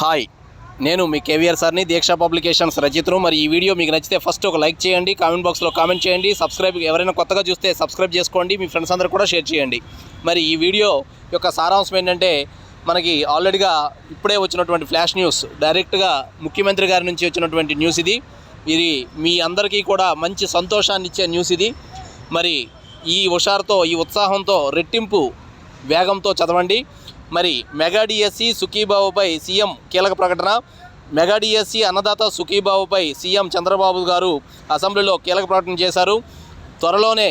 Hi. నేను మీ కేవీఆర్ సార్ని దీక్ష publications రచిత్రు మరి ఈ వీడియో మీకు నచ్చితే ఫస్ట్ ఒక లైక్ చేయండి కామెంట్ బాక్స్లో కామెంట్ చేయండి సబ్స్క్రైబ్ ఎవరైనా కొత్తగా చూస్తే సబ్స్క్రైబ్ చేసుకోండి మీ ఫ్రెండ్స్ అందరూ కూడా షేర్ చేయండి. మరి ఈ వీడియో యొక్క సారాంశం ఏంటంటే మనకి ఆల్రెడీగా ఇప్పుడే వచ్చినటువంటి ఫ్లాష్ న్యూస్ డైరెక్ట్గా ముఖ్యమంత్రి గారి నుంచి వచ్చినటువంటి న్యూస్ ఇది. ఇది మీ అందరికీ కూడా మంచి సంతోషాన్ని ఇచ్చే న్యూస్ ఇది. మరి ఈ హుషారుతో ఈ ఉత్సాహంతో రెట్టింపు వేగంతో చదవండి. మరి మెగా డిఎస్సి సుఖీబాబుపై సీఎం కీలక ప్రకటన. మెగా డిఎస్సి అన్నదాత సుఖీబాబుపై సీఎం చంద్రబాబు గారు అసెంబ్లీలో కీలక ప్రకటన చేశారు. త్వరలోనే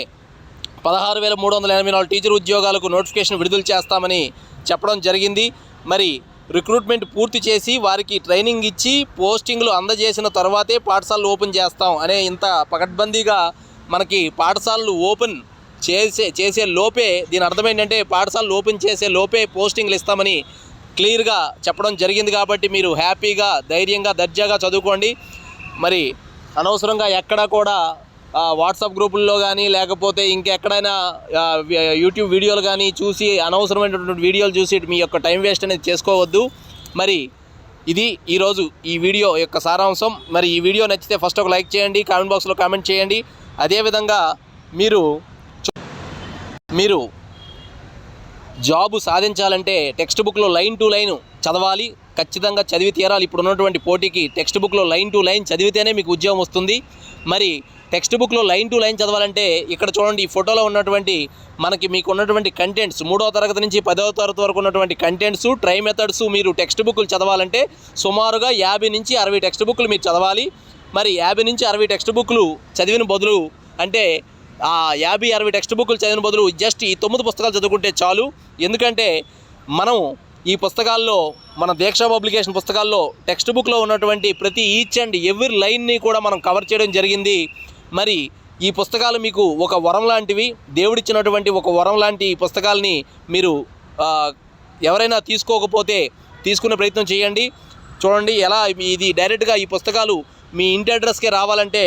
పదహారు వేల మూడు వందల ఎనభై నాలుగు టీచర్ ఉద్యోగాలకు నోటిఫికేషన్ విడుదల చేస్తామని చెప్పడం జరిగింది. మరి రిక్రూట్మెంట్ పూర్తి చేసి వారికి ట్రైనింగ్ ఇచ్చి పోస్టింగ్లు అందజేసిన తర్వాతే పాఠశాలలు ఓపెన్ చేస్తాం అనే ఇంత పకడ్బందీగా మనకి పాఠశాలలు ఓపెన్ చేసే చేసే లోపే దీని అర్థం ఏంటంటే పాఠశాలలు ఓపెన్ చేసే లోపే పోస్టింగ్లు ఇస్తామని క్లియర్గా చెప్పడం జరిగింది కాబట్టి మీరు హ్యాపీగా ధైర్యంగా దర్జాగా చదువుకోండి. మరి అనవసరంగా ఎక్కడ కూడా వాట్సాప్ గ్రూపుల్లో కానీ లేకపోతే ఇంకెక్కడైనా యూట్యూబ్ వీడియోలు కానీ చూసి అనవసరమైనటువంటి వీడియోలు చూసి మీ యొక్క టైం వేస్ట్ అనేది చేసుకోవద్దు. మరి ఇది ఈరోజు ఈ వీడియో యొక్క సారాంశం. మరి ఈ వీడియో నచ్చితే ఫస్ట్ ఒక లైక్ చేయండి కామెంట్ బాక్స్లో కామెంట్ చేయండి. అదేవిధంగా మీరు మీరు జాబు సాధించాలంటే టెక్స్ట్ బుక్లో లైన్ టు లైన్ చదవాలి ఖచ్చితంగా చదివి తీరాలి. ఇప్పుడు ఉన్నటువంటి పోటీకి టెక్స్ట్ బుక్లో లైన్ టు లైన్ చదివితేనే మీకు ఉద్యోగం వస్తుంది. మరి టెక్స్ట్ బుక్లో లైన్ టు లైన్ చదవాలంటే ఇక్కడ చూడండి ఈ ఫోటోలో ఉన్నటువంటి మనకి మీకు ఉన్నటువంటి కంటెంట్స్ మూడవ తరగతి నుంచి పదవ తరగతి వరకు ఉన్నటువంటి కంటెంట్స్ ట్రై మెథడ్స్ మీరు టెక్స్ట్ బుక్లు చదవాలంటే సుమారుగా యాభై నుంచి అరవై టెక్స్ట్ బుక్లు మీరు చదవాలి. మరి యాభై నుంచి అరవై టెక్స్ట్ బుక్లు చదివిన బదులు అంటే యాభై అరవై టెక్స్ట్ బుక్లు చదివిన బదులు జస్ట్ ఈ తొమ్మిది పుస్తకాలు చదువుకుంటే చాలు. ఎందుకంటే మనం ఈ పుస్తకాల్లో మన దీక్ష పబ్లికేషన్ పుస్తకాల్లో టెక్స్ట్ బుక్లో ఉన్నటువంటి ప్రతి ఈచ్ అండ్ ఎవ్రీ లైన్ని కూడా మనం కవర్ చేయడం జరిగింది. మరి ఈ పుస్తకాలు మీకు ఒక వరం లాంటివి దేవుడిచ్చినటువంటి ఒక వరం లాంటి ఈ పుస్తకాలని మీరు ఎవరైనా తీసుకోకపోతే తీసుకునే ప్రయత్నం చేయండి. చూడండి ఎలా ఇది డైరెక్ట్గా ఈ పుస్తకాలు మీ ఇంటి అడ్రస్కే రావాలంటే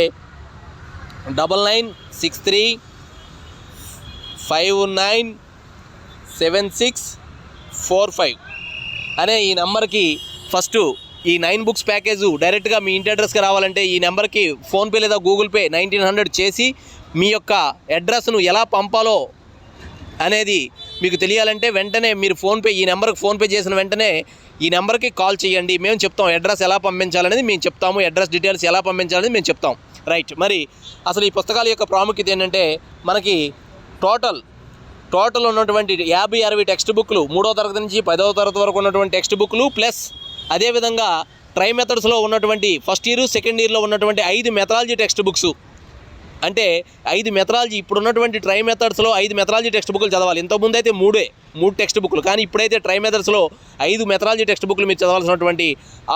double nine six three five nine seven six four five. అనే ఈ నెంబర్కి ఫస్ట్ ఈ నైన్ బుక్స్ ప్యాకేజు డైరెక్ట్గా మీ ఇంటి అడ్రస్కి రావాలంటే ఈ నెంబర్కి ఫోన్పే లేదా గూగుల్ పే నైన్టీన్ హండ్రెడ్ చేసి మీ యొక్క అడ్రస్ను ఎలా పంపాలో అనేది మీకు తెలియాలంటే వెంటనే మీరు ఫోన్పే ఈ నెంబర్కి ఫోన్పే చేసిన వెంటనే ఈ నెంబర్కి కాల్ చేయండి. మేము చెప్తాం అడ్రస్ ఎలా పంపించాలనేది మేము చెప్తాము అడ్రస్ డీటెయిల్స్ ఎలా పంపించాలనేది మేము చెప్తాం. రైట్. మరి అసలు ఈ పుస్తకాల యొక్క ప్రాముఖ్యత ఏంటంటే మనకి టోటల్ టోటల్ ఉన్నటువంటి యాభై అరవై టెక్స్ట్ బుక్లు మూడో తరగతి నుంచి పదవ తరగతి వరకు ఉన్నటువంటి టెక్స్ట్ బుక్లు ప్లస్ అదేవిధంగా ట్రై మెథడ్స్లో ఉన్నటువంటి ఫస్ట్ ఇయర్ సెకండ్ ఇయర్లో ఉన్నటువంటి ఐదు మెథడాలజీ టెక్స్ట్ బుక్స్. అంటే ఐదు మెథడాలజీ ఇప్పుడు ఉన్నటువంటి ట్రై మెథడ్స్లో ఐదు మెథడాలజీ టెక్స్ట్ బుక్లు చదవాలి. ఇంతకుముందు అయితే మూడే మూడు టెక్స్ట్ బుక్లు కానీ ఇప్పుడైతే ట్రై మెథడ్స్లో ఐదు మెథడాలజీ టెక్స్ట్ బుక్లు మీరు చదవాల్సినటువంటి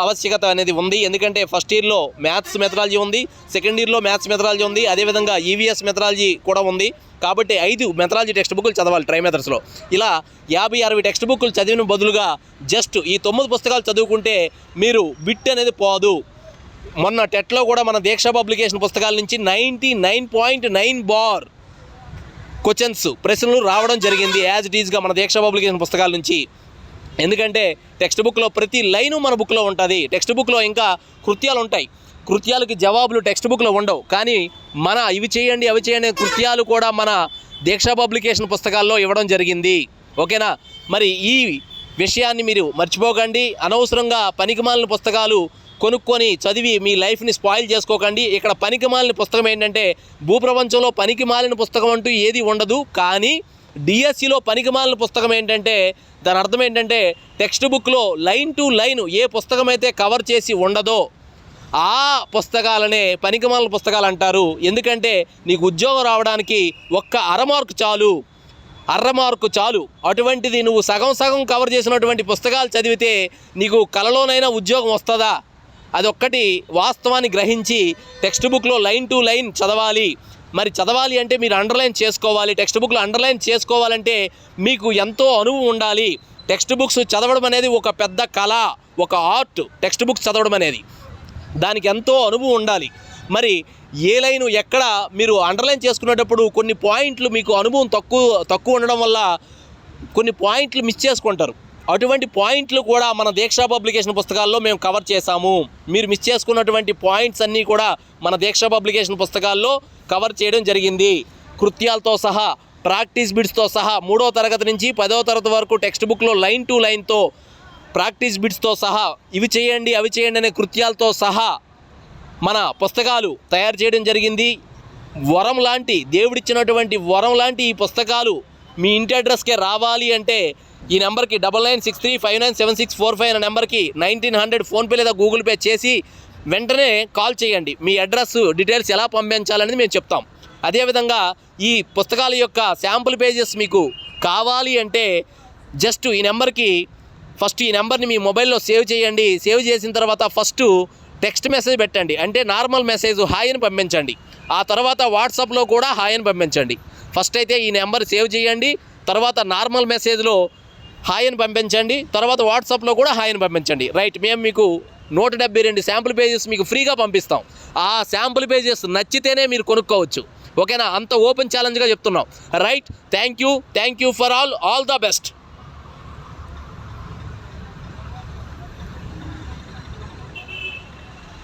ఆవశ్యకత అనేది ఉంది. ఎందుకంటే ఫస్ట్ ఇయర్లో మ్యాథ్స్ మెథడాలజీ ఉంది సెకండ్ ఇయర్లో మ్యాథ్స్ మెథడాలజీ ఉంది అదేవిధంగా ఈవీఎస్ మెథడాలజీ కూడా ఉంది. కాబట్టి ఐదు మెథడాలజీ టెక్స్ట్ బుక్లు చదవాలి ట్రై మెథడ్స్లో. ఇలా యాభై అరవై టెక్స్ట్ బుక్లు చదివిన బదులుగా జస్ట్ ఈ తొమ్మిది పుస్తకాలు చదువుకుంటే మీరు బిట్ అనేది పోదు. మొన్న టెట్లో కూడా మన దీక్ష పబ్లికేషన్ పుస్తకాల నుంచి ninety nine point nine per questions ప్రశ్నలు రావడం జరిగింది యాజ్ ఇట్ ఈజ్గా మన దీక్ష పబ్లికేషన్ పుస్తకాల నుంచి. ఎందుకంటే టెక్స్ట్ బుక్లో ప్రతి లైను మన బుక్లో ఉంటుంది. టెక్స్ట్ బుక్లో ఇంకా కృత్యాలు ఉంటాయి. కృత్యాలకి జవాబులు టెక్స్ట్ బుక్లో ఉండవు. కానీ మన ఇవి చేయండి అవి చేయండి కృత్యాలు కూడా మన దీక్ష పబ్లికేషన్ పుస్తకాల్లో ఇవ్వడం జరిగింది. ఓకేనా? మరి ఈ విషయాన్ని మీరు మర్చిపోకండి. అనవసరంగా పనికిమాలిన పుస్తకాలు కొనుక్కొని చదివి మీ లైఫ్ని స్పాయిల్ చేసుకోకండి. ఇక్కడ పనికిమాలిన పుస్తకం ఏంటంటే భూప్రపంచంలో పనికిమాలిన పుస్తకం అంటూ ఏది ఉండదు. కానీ డిఎస్సిలో పనికిమాలిన పుస్తకం ఏంటంటే దాని అర్థం ఏంటంటే టెక్స్ట్ బుక్లో లైన్ టు లైన్ ఏ పుస్తకం అయితే కవర్ చేసి ఉండదో ఆ పుస్తకాలనే పనికిమాలిన పుస్తకాలు అంటారు. ఎందుకంటే నీకు ఉద్యోగం రావడానికి ఒక్క అర మార్కు చాలు. అర్ర మార్కు చాలు. అటువంటిది నువ్వు సగం సగం కవర్ చేసినటువంటి పుస్తకాలు చదివితే నీకు కలలోనైనా ఉద్యోగం వస్తుందా? అదొక్కటి వాస్తవాన్ని గ్రహించి టెక్స్ట్ బుక్లో లైన్ టు లైన్ చదవాలి. మరి చదవాలి అంటే మీరు అండర్లైన్ చేసుకోవాలి. టెక్స్ట్ బుక్లో అండర్లైన్ చేసుకోవాలంటే మీకు ఎంతో అనుభవం ఉండాలి. టెక్స్ట్ బుక్స్ చదవడం అనేది ఒక పెద్ద కళ ఒక ఆర్ట్. టెక్స్ట్ బుక్స్ చదవడం అనేది దానికి ఎంతో అనుభవం ఉండాలి. మరి ఏ లైను ఎక్కడ మీరు అండర్లైన్ చేసుకునేటప్పుడు కొన్ని పాయింట్లు మీకు అనుభవం తక్కువ తక్కువ ఉండడం వల్ల కొన్ని పాయింట్లు మిస్ చేసుకుంటారు. అటువంటి పాయింట్లు కూడా మన దీక్షా పబ్లికేషన్ పుస్తకాల్లో మేము కవర్ చేశాము. మీరు మిస్ చేసుకున్నటువంటి పాయింట్స్ అన్నీ కూడా మన దీక్షా పబ్లికేషన్ పుస్తకాల్లో కవర్ చేయడం జరిగింది. కృత్యాలతో సహా ప్రాక్టీస్ బిట్స్తో సహా మూడో తరగతి నుంచి పదో తరగతి వరకు టెక్స్ట్ బుక్లో లైన్ టు లైన్తో ప్రాక్టీస్ బిట్స్తో సహా ఇవి చేయండి అవి చేయండి అనే కృత్యాలతో సహా మన పుస్తకాలు తయారు చేయడం జరిగింది. వరం లాంటి దేవుడిచ్చినటువంటి వరం లాంటి ఈ పుస్తకాలు మీ ఇంటి అడ్రస్కే రావాలి అంటే ఈ నెంబర్కి double nine six three five nine seven six four five అనే నెంబర్కి నైన్టీన్ హండ్రెడ్ ఫోన్పే లేదా గూగుల్ పే చేసి వెంటనే కాల్ చేయండి. మీ అడ్రస్ డీటెయిల్స్ ఎలా పంపించాలనేది మేము చెప్తాం. అదేవిధంగా ఈ పుస్తకాల యొక్క శాంపుల్ పేజెస్ మీకు కావాలి అంటే జస్ట్ ఈ నెంబర్కి ఫస్ట్ ఈ నెంబర్ని మీ మొబైల్లో సేవ్ చేయండి. సేవ్ చేసిన తర్వాత ఫస్ట్ టెక్స్ట్ మెసేజ్ పెట్టండి. అంటే నార్మల్ మెసేజ్ హాయ్ అని పంపించండి. ఆ తర్వాత వాట్సాప్లో కూడా హాయ్ అని పంపించండి. ఫస్ట్ అయితే ఈ నెంబర్ సేవ్ చేయండి. తర్వాత నార్మల్ మెసేజ్లో హాయ్ అని పంపించండి. తర్వాత వాట్సాప్లో కూడా హాయ్ అని పంపించండి. రైట్ మేము మీకు నూట డెబ్బై రెండు శాంపుల్ పేజెస్ మీకు ఫ్రీగా పంపిస్తాం. ఆ శాంపుల్ పేజెస్ నచ్చితేనే మీరు కొనుక్కోవచ్చు. ఓకేనా అంత ఓపెన్ ఛాలెంజ్గా చెప్తున్నాం. Right thank you thank you for all all the best